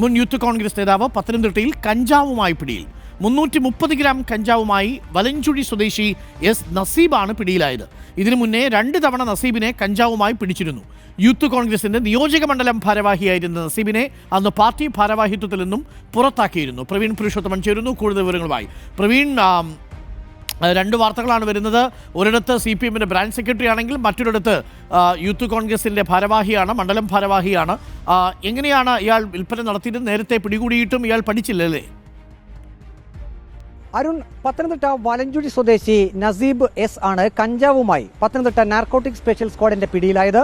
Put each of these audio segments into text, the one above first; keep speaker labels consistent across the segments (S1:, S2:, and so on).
S1: മുൻ യൂത്ത് കോൺഗ്രസ് നേതാവ് പത്തനംതിട്ടയിൽ കഞ്ചാവുമായി പിടിയിൽ. മുന്നൂറ്റി മുപ്പത് ഗ്രാം കഞ്ചാവുമായി വലഞ്ചുഴി സ്വദേശി എസ് നസീബാണ് പിടിയിലായത്. ഇതിനു മുന്നേ രണ്ട് തവണ നസീബിനെ കഞ്ചാവുമായി പിടിച്ചിരുന്നു. യൂത്ത് കോൺഗ്രസിന്റെ നിയോജക മണ്ഡലം ഭാരവാഹിയായിരുന്ന നസീബിനെ അന്ന് പാർട്ടി ഭാരവാഹിത്വത്തിൽ നിന്നും പുറത്താക്കിയിരുന്നു. പ്രവീൺ പുരുഷോത്തമൻ ചേരുന്നു കൂടുതൽ വിവരങ്ങളുമായി. പ്രവീൺ രണ്ട് വാർത്തകളാണ് വരുന്നത്. ഒരിടത്ത് സി പി എമ്മിന്റെ ബ്രാഞ്ച് സെക്രട്ടറി ആണെങ്കിൽ മറ്റൊരിടത്ത് യൂത്ത് കോൺഗ്രസിന്റെ ഭാരവാഹിയാണ് മണ്ഡലം ഭാരവാഹിയാണ്. എങ്ങനെയാണ് ഇയാൾ വിൽപ്പന നടത്തിയത്? നേരത്തെ പിടികൂടിയിട്ടും ഇയാൾ പഠിച്ചില്ലല്ലേ?
S2: അരുൺ പത്തനംതിട്ട വലഞ്ചുഴി സ്വദേശി നസീബ് എസ് ആണ് കഞ്ചാവുമായി പത്തനംതിട്ട നാർക്കോട്ടിക് സ്പെഷ്യൽ സ്ക്വാഡിന്റെ പിടിയിലായത്.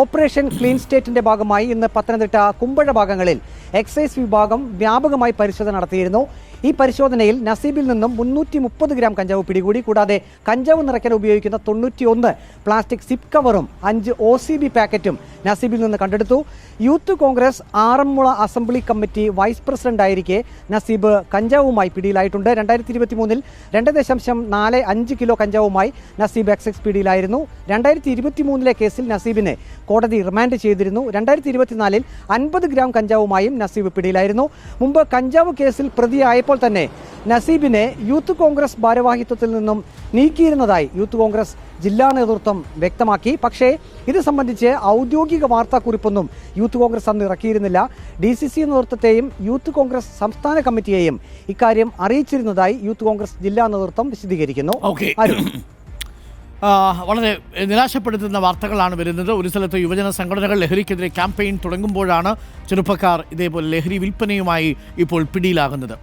S2: ഓപ്പറേഷൻ ക്ലീൻ സ്റ്റേറ്റിന്റെ ഭാഗമായി ഇന്ന് പത്തനംതിട്ട കുമ്പഴ ഭാഗങ്ങളിൽ എക്സൈസ് വിഭാഗം വ്യാപകമായി പരിശോധന നടത്തിയിരുന്നു. ഈ പരിശോധനയിൽ നസീബിൽ നിന്നും മുന്നൂറ്റി മുപ്പത് ഗ്രാം കഞ്ചാവ് പിടികൂടി കൂടാതെ കഞ്ചാവ് നിറയ്ക്കാൻ ഉപയോഗിക്കുന്ന തൊണ്ണൂറ്റിയൊന്ന് പ്ലാസ്റ്റിക് സിപ്പ് കവറും അഞ്ച് ഒ പാക്കറ്റും നസീബിൽ നിന്ന് കണ്ടെടുത്തു. Youth Congress Aranmula assembly committee vice president ആയിരിക്കെ Naseeb കഞ്ചാവുമായി പിടിയിലായിട്ടുണ്ട്. രണ്ടായിരത്തി ഇരുപത്തി മൂന്നിൽ രണ്ട് ദശാംശം നാല് അഞ്ച് കിലോ കഞ്ചാവുമായി നസീബ് എക്സൈസ് പിടിയിലായിരുന്നു. രണ്ടായിരത്തി ഇരുപത്തി മൂന്നിലെ കേസിൽ നസീബിനെ കോടതി റിമാൻഡ് ചെയ്തിരുന്നു. രണ്ടായിരത്തി ഇരുപത്തിനാലിൽ അൻപത് ഗ്രാം കഞ്ചാവുമായും നസീബ് പിടിയിലായിരുന്നു. മുമ്പ് കഞ്ചാവ് കേസിൽ പ്രതിയായപ്പോൾ തന്നെ നസീബിനെ യൂത്ത് കോൺഗ്രസ് ഭാരവാഹിത്വത്തിൽ നിന്നും നീക്കിയിരുന്നതായി യൂത്ത് കോൺഗ്രസ് ജില്ലാ നേതൃത്വം വ്യക്തമാക്കി. പക്ഷേ ഇത് സംബന്ധിച്ച് ഔദ്യോഗിക വാർത്താക്കുറിപ്പൊന്നും യൂത്ത് കോൺഗ്രസ് അന്ന് ഇറക്കിയിരുന്നില്ല. ഡി സി സി നേതൃത്വത്തെയും യൂത്ത് കോൺഗ്രസ് സംസ്ഥാന കമ്മിറ്റിയെയും ഇക്കാര്യം അറിയിച്ചിരുന്നതായി യൂത്ത് കോൺഗ്രസ് ജില്ലാ നേതൃത്വം വിശദീകരിക്കുന്നു.
S1: വളരെ നിരാശപ്പെടുത്തുന്ന വാർത്തകളാണ് വരുന്നത്. ഒരു സ്ഥലത്ത് യുവജന സംഘടനകൾ ലഹരിക്കെതിരെ ക്യാമ്പയിൻ തുടങ്ങുമ്പോഴാണ് ചെറുപ്പക്കാർ ഇതേപോലെ ലഹരി വിൽപ്പനയുമായി ഇപ്പോൾ പിടിയിലാകുന്നത്.